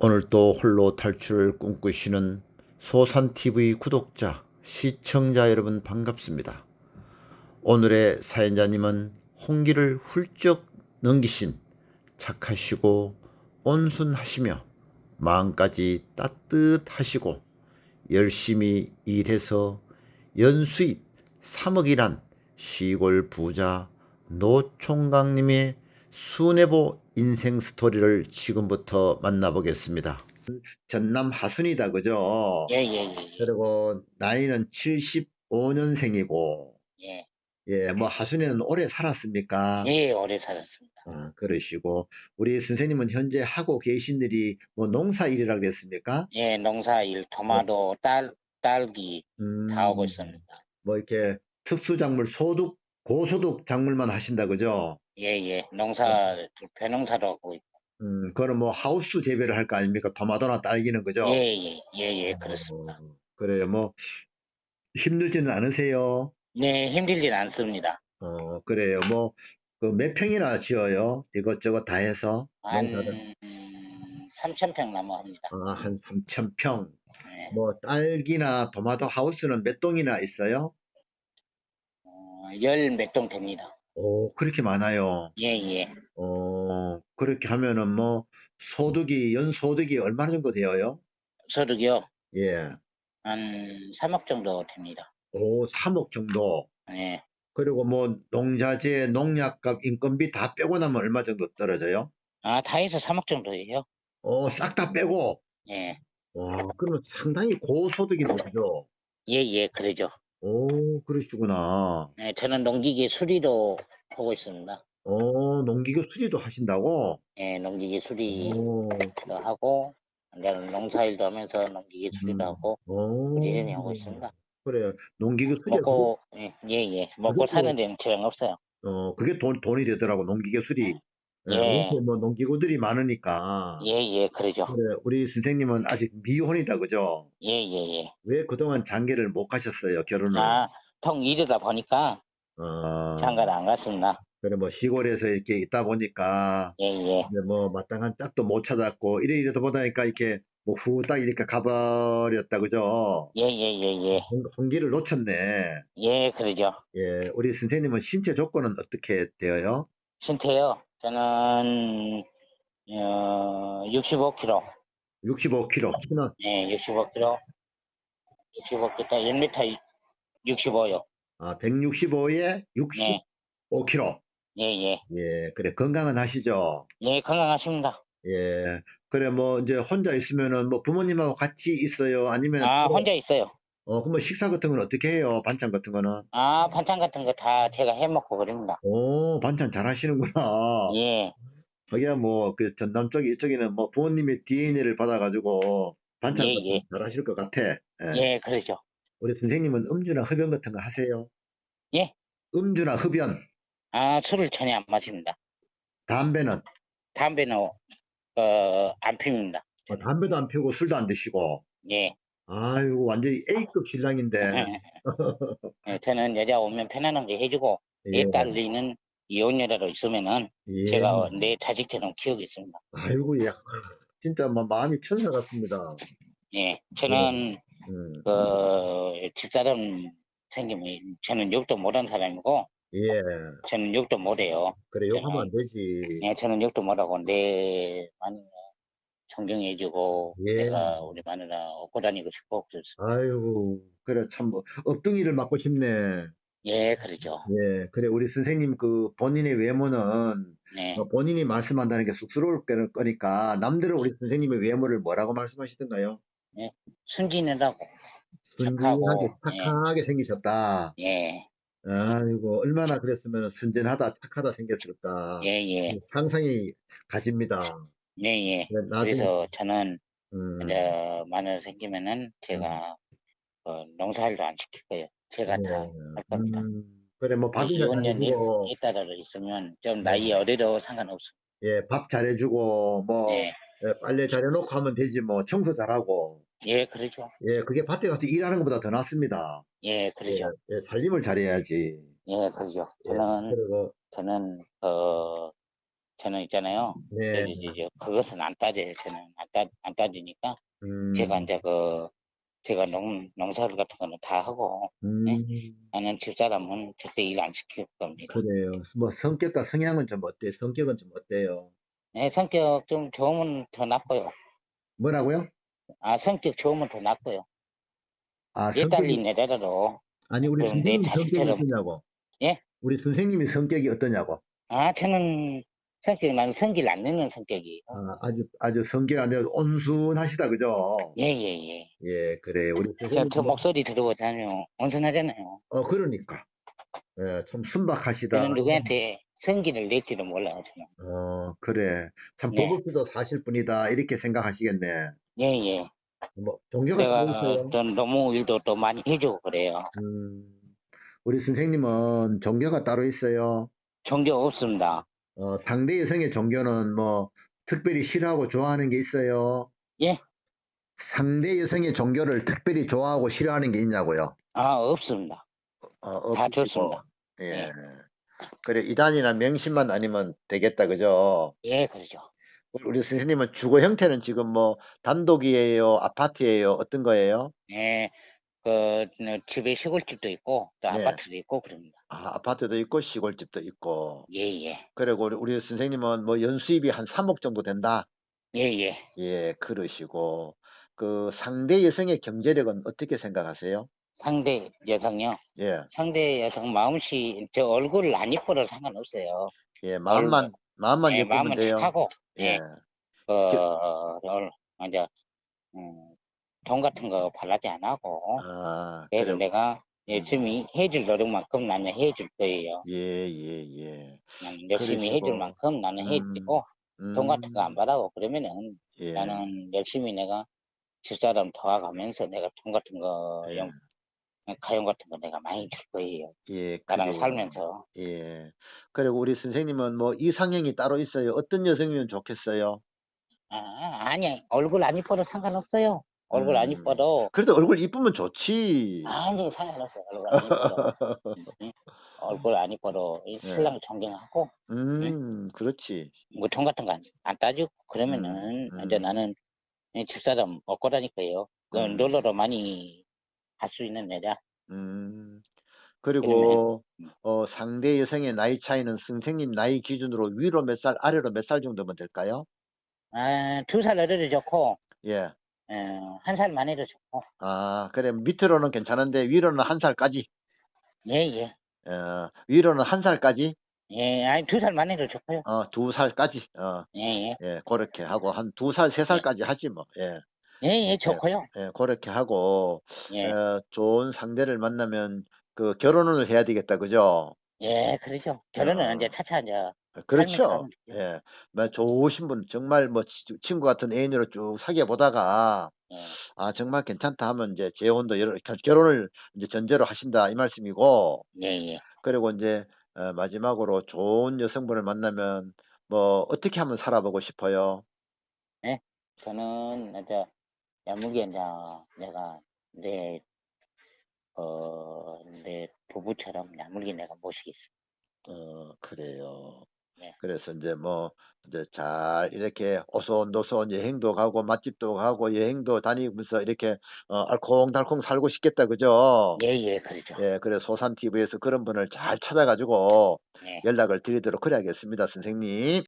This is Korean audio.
오늘도 홀로 탈출을 꿈꾸시는 소산TV 구독자, 시청자 여러분 반갑습니다. 오늘의 사연자님은 홍기를 훌쩍 넘기신 착하시고 온순하시며 마음까지 따뜻하시고 열심히 일해서 연수입 3억이란 시골 부자 노총각님의 순애보 인생 스토리를 지금부터 만나보겠습니다. 전남 하순이다 그죠? 예, 예, 예, 예. 그리고 나이는 75년생이고 예, 예, 뭐 하순이는 오래 살았습니까? 예, 오래 살았습니다. 아, 그러시고 우리 선생님은 현재 하고 계신 일이 뭐 농사 일이라 그랬습니까? 예, 농사일, 토마토, 딸, 딸기 음, 다 하고 있습니다. 뭐 이렇게 특수작물 소득 고소득 작물만 하신다 그죠? 예, 예, 농사, 배농사도 하고 있고. 음, 그거는 뭐 하우스 재배를 할 거 아닙니까? 토마토나 딸기는 그죠? 예, 예, 예, 예, 그렇습니다. 어, 그래요. 뭐 힘들지는 않으세요? 네, 힘들진 않습니다. 어, 그래요. 뭐 그 몇 평이나 지어요? 이것저것 다 해서 한 농사를. 3천 평 남아합니다. 아, 한 3천 평. 예, 뭐 딸기나 토마토 하우스는 몇 동이나 있어요? 어, 열몇 동 됩니다. 오, 그렇게 많아요. 예, 예. 어, 그렇게 하면은 뭐 소득이 연소득이 얼마나 정도 되어요? 소득이요, 예. 한 3억 정도 됩니다. 오, 3억 정도. 예, 그리고 뭐 농자재, 농약값, 인건비 다 빼고 나면 얼마 정도 떨어져요? 아, 다 해서 3억 정도예요. 어, 싹 다 빼고. 예, 와, 그러면 상당히 고소득이네, 그죠? 예, 예, 그러죠. 오, 그러시구나. 네, 저는 농기계 수리도 하고 있습니다. 어, 농기계 수리도 하신다고? 예, 농기계 수리도 오, 하고, 농사일도 하면서 농기계 수리도 음. 하고, 오. 부지런히 하고 있습니다. 그래요. 농기계 수리, 먹고, 예, 예, 예. 먹고 그것도- 사는 데는 지장 없어요. 어, 그게 돈, 돈이 되더라고, 농기계 수리. 예, 예. 뭐 농기구들이 많으니까. 예, 예, 그러죠. 그래, 우리 선생님은 아직 미혼이다, 그죠? 예, 예, 예. 왜 그동안 장계를 못 가셨어요, 결혼을? 아, 통 일이다 보니까 어, 장가를 안 갔습니다. 그래, 뭐, 시골에서 이렇게 있다 보니까, 예, 예. 이제 뭐, 마땅한 짝도 못 찾았고, 이래 이러다 보다니까 이렇게, 뭐, 후딱 이렇게 가버렸다, 그죠? 예, 예, 예, 예. 홍, 홍기를 놓쳤네. 예, 그러죠. 예, 우리 선생님은 신체 조건은 어떻게 되어요? 신태요. 저는, 어, 65kg. 65kg, 키는, 예, 65kg. 65kg, 1m 65요. 아, 165에 네, 65kg. 예, 예. 예, 그래, 건강은 하시죠? 예, 건강하십니다. 예, 그래, 뭐, 이제 혼자 있으면은, 뭐, 부모님하고 같이 있어요? 아니면, 아, 혼자 있어요. 어, 그러면 식사 같은 건 어떻게 해요? 반찬 같은 거는? 아, 반찬 같은 거 다 제가 해 먹고 그럽니다. 오, 반찬 잘 하시는구나. 예, 거기야 뭐, 그 전남 쪽에 이쪽에는 뭐 부모님의 DNA를 받아가지고 반찬 예, 예. 거잘 하실 것 같아. 예. 예, 그러죠. 우리 선생님은 음주나 흡연 같은 거 하세요? 예. 음주나 흡연, 아, 술을 전혀 안 마십니다. 담배는? 담배는, 어, 안 핍니다. 어, 담배도 안 피우고 술도 안 드시고. 예. 아이고, 완전히 A급 신랑인데. 예, 저는 여자 오면 편안한 게 해주고, 예, 내 딸리는 이혼녀라도 있으면은 예. 제가 내 자식처럼 키우겠습니다. 아이고, 야. 진짜 뭐 마음이 천사 같습니다. 예, 저는, 음, 그, 집사람 생기면, 저는 욕도 못한 사람이고, 예. 저는 욕도 못해요. 그래, 욕하면 안 되지. 예, 저는 욕도 못하고 내 마누라 존경해주고 예. 내가 우리 마누라 업고 다니고 싶어 그래서 아이고, 그래, 참, 뭐, 엎둥이를 맞고 싶네. 예 그러죠 예, 그래, 우리 선생님 그 본인의 외모는 네 어, 본인이 말씀한다는 게 쑥스러울 거- 거니까 남들은 우리 선생님의 외모를 뭐라고 말씀하시던가요? 순진하다고 순진하게, 착하고, 착하게 생기셨다. 예 아이고, 얼마나 그랬으면 순진하다, 착하다 생겼을까. 예, 예, 상상이 가집니다. 예, 예. 그래, 나중에, 그래서 저는 음, 이제 마누라 생기면은 제가 어, 농사일도 안 시킬 거예요. 제가 예, 다할 겁니다. 음, 그래, 뭐 밥이나 이혼년 잘해주고, 이따라도 있으면 좀 나이 어려도 상관없어 예, 밥 잘해주고, 뭐, 예, 예, 빨래 잘해놓고 하면 되지, 뭐, 청소 잘하고. 예 그러죠. 예, 그게 밭에 가서 일하는 것보다 더 낫습니다. 예 그러죠. 예, 예, 살림을 잘해야지. 예 그러죠. 예, 저는 그리고, 저는 어 저는 있잖아요. 네. 이제 그것은 안 따져요. 저는 안, 따, 안 따지니까 음, 제가 이제 그 제가 농 농사를 같은 거는 다 하고 음, 나는 집사람은 절대 일 안 시킬 겁니다. 그래요. 뭐 성격과 성향은 좀 어때요? 성격은 좀 어때요? 네, 성격 좀 좋으면 더 나빠요. 뭐라고요? 아 성격 좋으면 더 나빠요. 아, 내 딸이 성격이, 내더라도 아니, 우리 선생님 성격이 자식처럼- 어떠냐고? 예? 우리 선생님이 성격이 어떠냐고? 아 저는 성격 나는 성질 안 내는 성격이에요. 아, 아주, 아주 성격 안 돼도 온순하시다, 그죠? 예 예 예. 예, 그래. 우리 저, 저 목소리 들어보자면 온순하잖아요. 어, 그러니까. 예, 참 순박하시다. 저는 누구한테 성기를 낼지도 몰라요. 저는. 어, 그래. 참 네. 버블피도 사실 뿐이다. 이렇게 생각하시겠네. 예 예. 뭐, 종교가 제가? 또 너무 일도 또 많이 해주고 그래요. 음, 우리 선생님은 종교가 따로 있어요. 종교 없습니다. 어, 상대 여성의 종교는 뭐, 특별히 싫어하고 좋아하는 게 있어요. 예? 상대 여성의 종교를 특별히 좋아하고 싫어하는 게 있냐고요? 아 없습니다. 어, 다 없으시고. 좋습니다. 예. 예. 그래, 이단이나 명심만 아니면 되겠다, 그죠? 예 그러죠. 우리 선생님은 주거 형태는 지금 뭐, 단독이에요? 아파트예요? 어떤 거예요? 예. 그 어, 집에 시골집도 있고 또 네. 아파트도 있고 그럽니다. 아, 아파트도 있고, 시골집도 있고. 예예. 그리고 우리, 우리 선생님은 뭐, 연수입이 한 3억 정도 된다? 예예. 예, 그러시고. 그 상대 여성의 경제력은 어떻게 생각하세요? 상대 여성요. 예, 상대 여성 마음씨 저 얼굴 안 이뻐도 상관없어요. 예, 마음만, 마음만 예, 예쁘면 마음은 돼요. 착하고 예, 예. 그 얼- 먼저 음, 돈 같은 거 발라지 안 하고 아, 그래서 그래, 내가 열심히 해줄 노력만큼 나는 해줄 거예요. 예, 예, 예. 나는 열심히 그러시고, 해줄 만큼 나는 음, 해주고 돈 같은 거안 음, 받아고 그러면은 예, 나는 열심히 내가 집사람 도와가면서 내가 돈 같은 거 예, 영, 가용 같은 거 내가 많이 줄 거예요. 예, 나랑 그래요. 살면서 예. 그리고 우리 선생님은 뭐 이상형이 따로 있어요? 어떤 여성이면 좋겠어요? 아 아니 얼굴 안 이뻐도 상관없어요. 얼굴 안 음, 이뻐도 그래도 얼굴 이쁘면 좋지. 아니 상관없어요. 얼굴 안 이뻐도 응? 얼굴 안 이뻐도 이 예. 신랑 존경하고 음, 그렇지. 뭐 돈 같은 거 안 따지고 음, 그러면은 이제 음, 나는 이 집사람 먹고 다니까요. 그 음, 놀러로 많이 갈 수 있는 여자. 음. 그리고 음, 어, 상대 여성의 나이 차이는 선생님 나이 기준으로 위로 몇 살, 아래로 몇 살 정도면 될까요? 아, 두 살 어려도 좋고 예. 어, 한 살 만 해도 좋고 아, 그래. 밑으로는 괜찮은데 위로는 한 살까지. 예 예 어, 위로는 한 살까지. 예, 아니 두 살 만 해도 좋고요. 어, 두 살까지. 어, 예 예 예, 그렇게 하고 한 두 살, 세 예, 살까지 하지 뭐. 예, 예예 예, 좋고요. 예, 그렇게 하고 예, 어, 좋은 상대를 만나면 그 결혼을 해야 되겠다, 그죠? 예, 그러죠. 결혼은 이제 어, 차차 이제 그렇죠. 하면 되죠. 예, 뭐 좋으신 분 정말 뭐 치- 친구 같은 애인으로 쭉 사귀어 보다가 예, 아 정말 괜찮다 하면 이제 재혼도 여러 결- 결혼을 이제 전제로 하신다 이 말씀이고 예예. 그리고 이제 어, 마지막으로 좋은 여성분을 만나면 뭐 어떻게 하면 살아보고 싶어요? 예, 저는 이제 야무게 이제 내가 내 어, 내 부부처럼 야무게 내가 모시겠습니다. 어, 그래요. 네, 그래서 이제 뭐 이제 잘 이렇게 오손도손 여행도 가고 맛집도 가고 여행도 다니면서 이렇게 어, 알콩달콩 살고 싶겠다 그죠? 예예, 그러죠. 예, 그래 소산 TV에서 그런 분을 잘 찾아가지고 예. 연락을 드리도록 그래야겠습니다, 선생님.